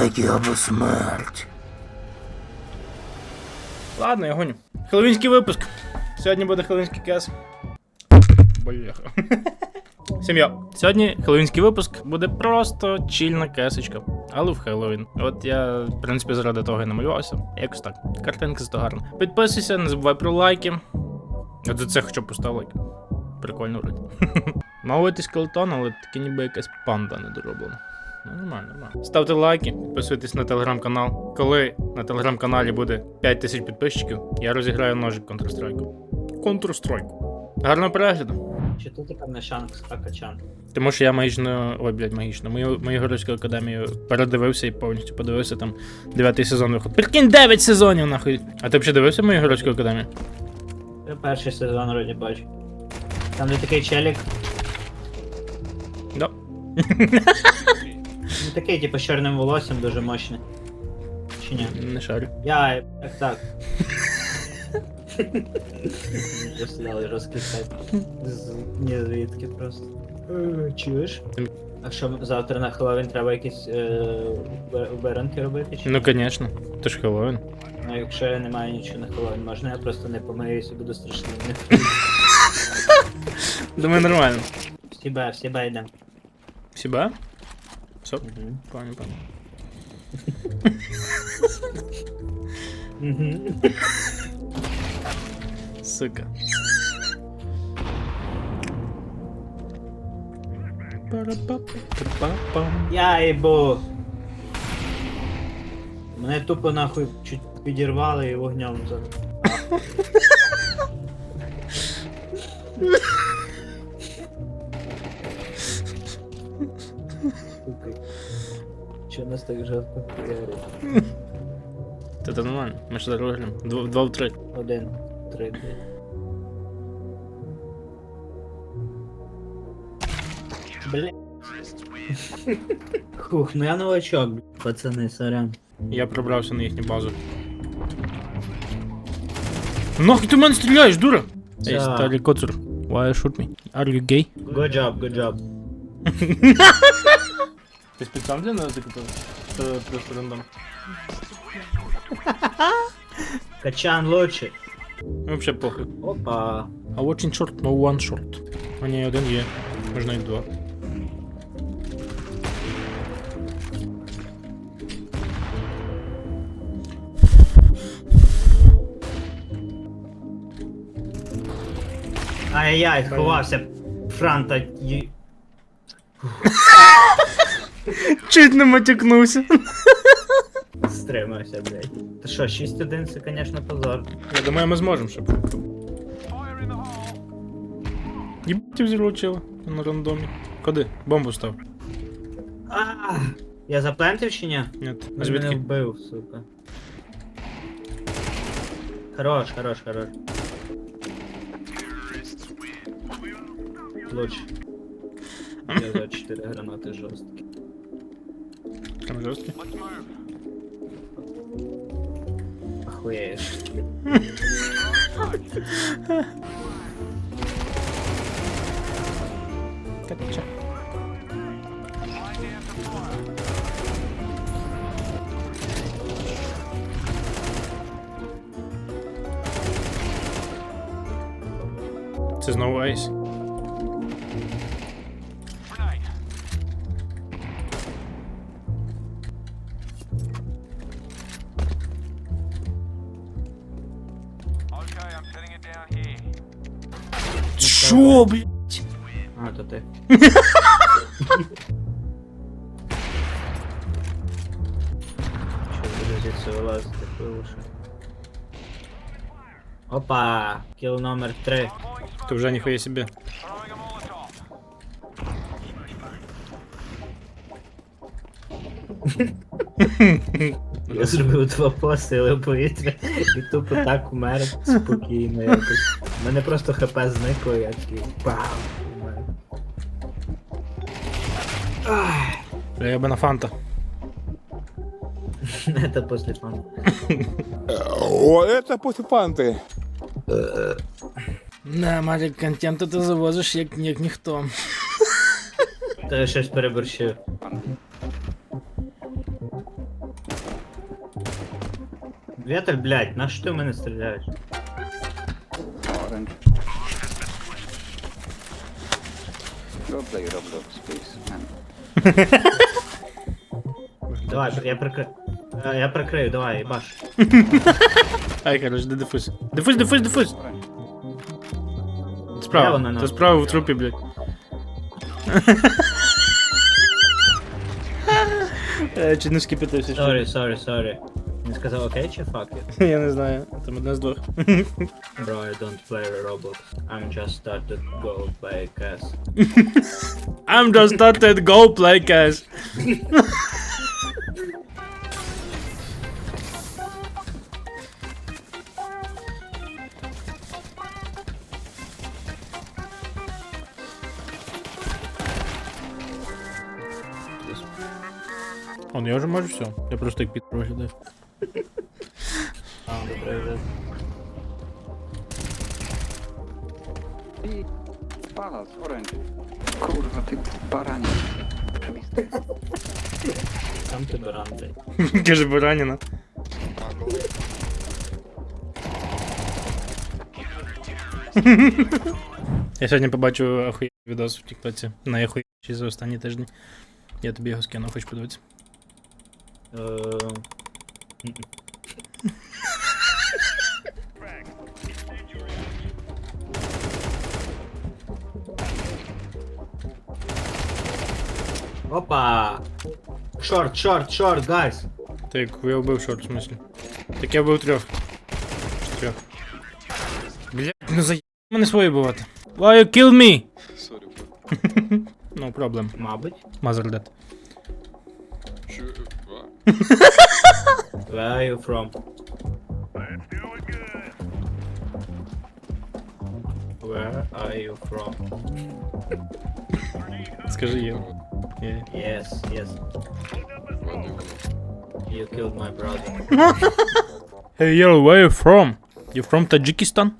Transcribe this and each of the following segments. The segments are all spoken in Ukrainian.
Лайки або смерть. Ладно, я гоню. Хеллоуінський випуск. Сьогодні буде хеллоуінський кес. Бляха. Сім'я. Сьогодні хеллоуінський випуск буде просто чільна кесочка. Але в Хеллоуін. От я, в принципі, заради того і намалювався. Якось так. Картинки зато гарно. Підписуйся, не забувай про лайки. От за це хочу постав лайк. Прикольно вроді. Мав бути скелетон, але таки ніби якась панда недороблена. Ну, нормально, нормально. Ставте лайки, підписуйтесь на телеграм-канал. Коли на телеграм-каналі буде 5000 підписчиків, я розіграю ножик Counter-Strike. Counter-Strike. Гарного перегляду. Чи тут така не шанс, а качан? Тому що я магічно. Ой, блядь, магічно. Мою, мою геройську академію передивився і повністю подивився там дев'ятий сезон виходить. Прикинь, 9 сезонів нахуй. А ти взагалі дивився мою геройську академію? Я перший сезон вроді бачу. Там де такий челік, Да. ну такий, типу, з чорним волоссям дуже мощний. Чи ні? Не шарю. Я так. Просто дали розкликати. З ні звідки просто. Е, Чуєш? А що завтра на Хеллоуін треба якісь е, уберанки робити? Чи? Ну, звісно. Ти ж Хеллоуін. Ну, якщо я не маю нічого на Хеллоуін, можна я просто не помиюсь і буду страшним. Думаю, нормально. Всі бе, всі бе йдемо. Себе? Все, пані, пані. Мгм. Сука. Я їбу. Мене тупо нахуй чуть підірвали і вогнем за. Сука. Чо нас так жорстко хуярить? Та це нормально. Ми ж зараз виграємо. Два, два в три. Один, три. Бля. Хух, ну я новачок, пацани, сорян. Я пробрався на їхню базу. Нахуй ти в мене стріляєш, дура? Ей, Ця. Сталі Коцур. Why you shoot me? Are you gay? Good job, good job. Спеціально для нас закупив? Це просто рандом. Качан лучше. Вообще похуй. Опа. А watching short, no one short. А ні, один є. Можна і два. Ай-яй, сховався. Франта. ї- Чуть не матюкнувся. Стримався, блядь. Та що, 6-1 це, конечно, позор. Я думаю, ми зможемо, щоб. Єбать взірвав чела на рандомі. Куди? Бомбу став. А, Я заплентив чи ні? Ні. А Він мене вбив, сука. Хорош, хорош, хорош. Луч. Я за 4 гранати жорсткі. Там жорсткий. Охуєш. Кача. Це знову Айс. Що, блядь? А, то ти. Що буде звідси вилазити пилуше? Опа! Кіл номер 3. Ти вже ніхуя собі. Throwing a Molotov. Я зробив два постріли в повітря і тупо так умер спокійно якось. У мене просто хп зникло, як і пау. умер. Ах, Я би на фанта. Это после фан. О, это после фанты. На, Марік, контенту ти завозиш як, як ніхто. Та я щось переборщив. Вітер, блядь, на що ти в мене стріляєш? Orange. Go play Roblox, please, man. Давай, я прикрию. Я прикрию, давай, їбаш. Ай, хорош, де дефуз. Дефуз, дефуз, дефуз. Orange. Де Справа. вона, Ти нахуй? справа в трупі, блядь. Е, Чи не скипітився? що? Сорі, сорі, сорі. Він сказав окей чи fuck it? Я не знаю, там одне з двох. Bro, I don't play Roblox. I'm just started go play CAS. I'm just started go play guys. Он, я вже можу все. Я просто як під виглядаю. I palas, orange. Kurwa, ty baranie. Сам ти баран, блядь. Каже бараніна. Я сьогодні побачив охуєнний відос в Тіктоці. Найохуєніший за останні тижні. Я тобі його скину, хочеш подивитися? Е, Опа! Шорт, шорт, шорт, гайс! Так, я вбив шорт, в смислі. Так я вбив трьох. Трьох. Бля, ну за мене свої бувати. Why you kill me? no problem. Мабуть. Mother dead. Where are you from? Where are you from? Скажи їй. Yeah. Yes, yes. You killed my brother. Hey yo, where you from? You from Таджикистан?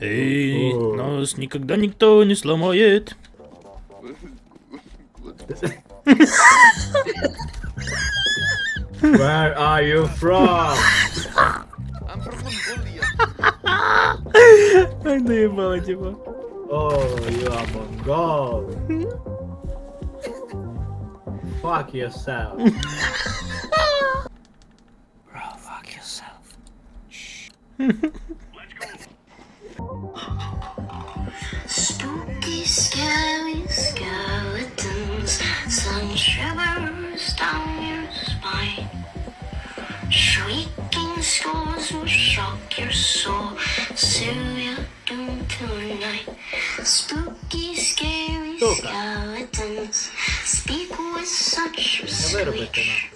Эй, О. нас никогда никто не сломает. Where are you from? Ай, наебало, типа. Oh, you are Mongol. Fuck yourself. Bro, fuck yourself. spells will shock your soul. Serial you tonight. Spooky, scary skeletons speak with such a screech.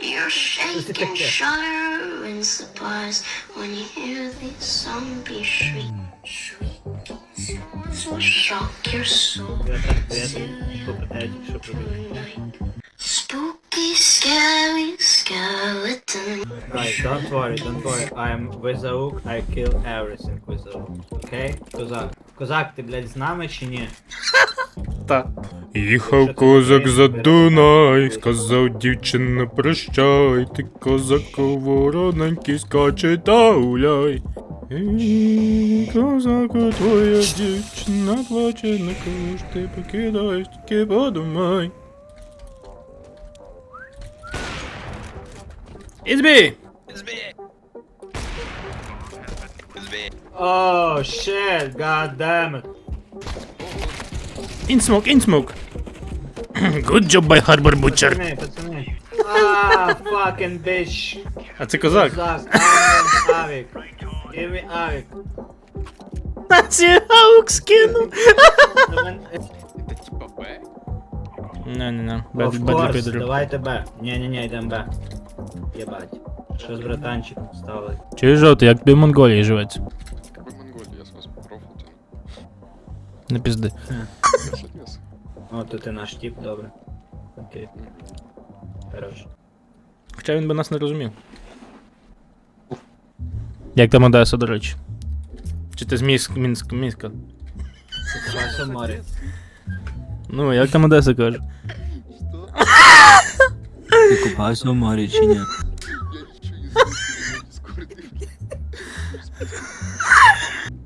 You're shaking, shudder in surprise when you hear these zombie shriek. Shrieking sounds will shock your soul. Serial you tonight. Spooky, scary skeleton. Guys, don't worry, don't worry. I'm with the hook, I kill everything with the hook. Okay? Козак. Козак, ти, блядь, з нами чи ні? Та. Їхав козак за Дунай, сказав дівчина прощай, ти козаку вороненький скаче та гуляй. Ей, Козаку твоя дівчина плаче, на кого ж ти покидаєш, тільки подумай. Ізбі! Oh shit, god damn it. In smoke, in smoke. Good job by Harbor Butcher. Пацани, пацани. Ah, fucking bitch. А це козак. Козак, I'm Авік. Give me Авік. Це аук скинув. До мене- Не, не, не. Of Бед, бед course, підрив. давайте Б. Ні-ні-ні, йдем Б. Єбать. Що з братанчиком стали? Чи жовтий, як тобі в Монголії живеться? Какой Монголии? Я с вас тяну. Не пізди. Я с. О, тут і наш тип, добре. Окей. Хорош. Хоча він би нас не розумів. Як там Одеса, до речі? Чи ти з Мінськ, Мінськ, Мінська? Ну, як там Одеса каже? Ти Купався в морі чи ні?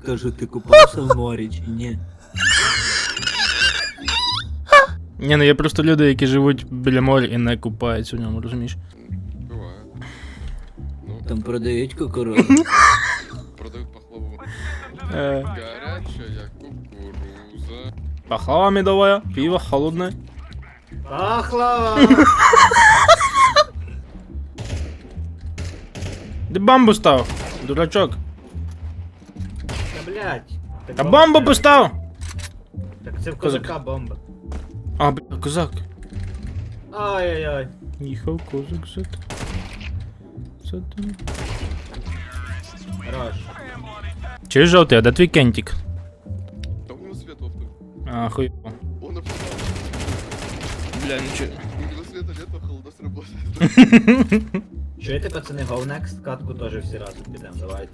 Кажу, ти купався в море, чи не? Не, ну я просто люди, які живуть біля моря і не купаються в ньому, розумієш? Буває. Ну, Там продають кукурудзу. продають пахлаву. Э. Гаряча, як кукуруза. Пахлава медовая, пиво холодное. Пахлава! Де бамбу став? Дурачок. Та блядь. Так Та бомба бомбу треба. постав! Так це в Козак. козака бомба. А, бля, козак. Ай-яй-яй. Їхав козак за За тим. Хорош. Чи жовтий, а де твій кентик? Да у него свет в авто. А, хуй. Он написал, Бля, нічого. у него света нет, а холодос работает. Чуєте, пацани, go next, катку теж всі разом підемо, давайте.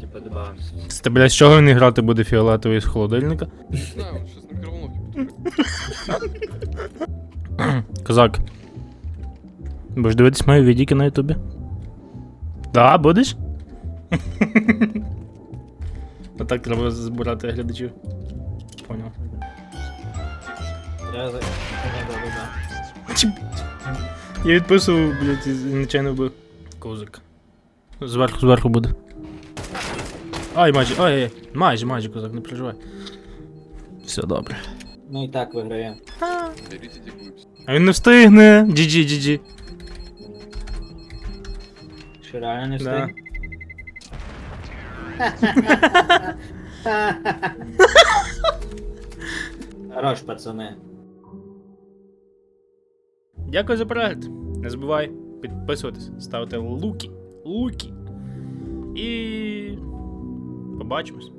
Типа добавимося. Це, бля, з чого він грати буде фіолетовий з холодильника? Не знаю, он сейчас на потушит. Козак. Будеш дивитись мої відіки на ютубі? Да, будеш? Отак треба збирати глядачів. Поняв. Я за... Да-да-да. Чи- Я відписував, блядь, і нечайно вбив. Козак. Зверху, зверху буде. Ай, майже, ай, ай, майже, майже, козак, не переживай. Все добре. Ну і так дикую А він не встигне. GG, GG. Що реально не Да. встиг? Хорош, пацани. Дякую за перегляд. Не забувай підписуватись, ставити луки. Луки. І побачимось.